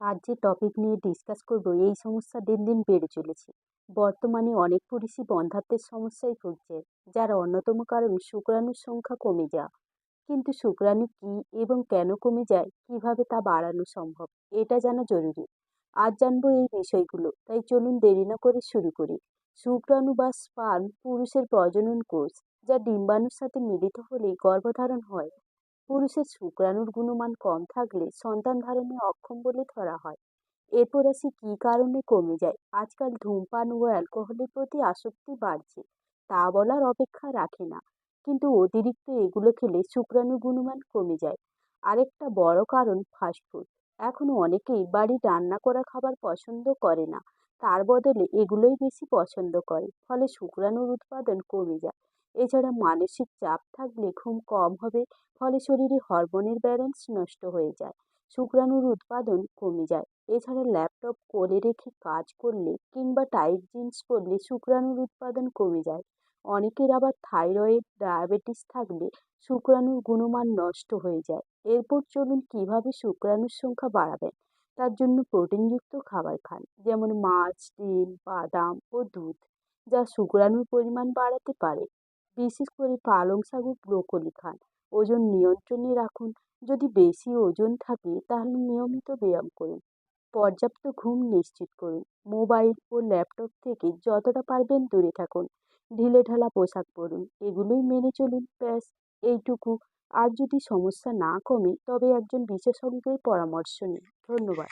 আজ যে টপিক নিয়ে ডিসকাস করব, এই সমস্যা দিন দিন বেড়ে চলেছে। বর্তমানে অনেক পুরুষই বন্ধ্যাত্বের সমস্যায় ভুগছে, যার অন্যতম কারণ শুক্রাণুর সংখ্যা কমে যাওয়া। কিন্তু শুক্রাণু কী এবং কেন কমে যায়, কীভাবে তা বাড়ানো সম্ভব, এটা জানা জরুরি। আজ জানব এই বিষয়গুলো, তাই চলুন দেরি না করে শুরু করি। শুক্রাণু বা স্পার্ম পুরুষের প্রজনন কোষ, যা ডিম্বাণুর সাথে মিলিত হলেই গর্ভধারণ হয়। পুরুষের শুক্রাণুর গুণমান কম থাকলে সন্তান ধারণে অক্ষম বলে ধরা হয়। এরপর আসি কী কারণে কমে যায়? আজকাল ধূমপান ও অ্যালকোহলের প্রতি আসক্তি বাড়ছে, তা বলার অপেক্ষা রাখে না। কিন্তু অতিরিক্ত এগুলো খেলে শুক্রাণু গুণমান কমে যায়। আরেকটা বড় কারণ ফাস্টফুড এখনও অনেকেই বাড়ির রান্না করা খাবার পছন্দ করে না। তার বদলে এগুলোই বেশি পছন্দ করে, ফলে শুক্রাণুর উৎপাদন কমে যায়। এছাড়া মানসিক চাপ থাকলে ঘুম কম হবে, ফলে শরীরে হরমোনের ব্যালেন্স নষ্ট হয়ে যায়, শুক্রাণুর উৎপাদন কমে যায়। এছাড়া ল্যাপটপ কোলে রেখে কাজ করলে কিংবা টাইট জিন্স পরলে শুক্রাণুর উৎপাদন কমে যায়। অনেকের আবার থাইরয়েড ডায়াবেটিস থাকলে শুক্রাণুর গুণমান নষ্ট হয়ে যায়। এরপর চলুন কীভাবে শুক্রাণুর সংখ্যা বাড়াবেন? তার জন্য প্রোটিনযুক্ত খাবার খান, যেমন মাছ, ডিম, বাদাম ও দুধ, যা শুক্রাণুর পরিমাণ বাড়াতে পারে। বিশেষ করে পালং শাক ও ব্রোকলি খান। ওজন নিয়ন্ত্রণে রাখুন। যদি বেশি ওজন থাকে, তাহলে নিয়মিত ব্যায়াম করুন। পর্যাপ্ত ঘুম নিশ্চিত করুন। মোবাইল ও ল্যাপটপ থেকে যতটা পারবেন দূরে থাকুন। ঢিলেঢালা পোশাক পরুন। এগুলোই মেনে চলুন, ব্যাস, এইটুকু। আর যদি সমস্যা না কমে, তবে একজন বিশেষজ্ঞের পরামর্শ নিন। ধন্যবাদ।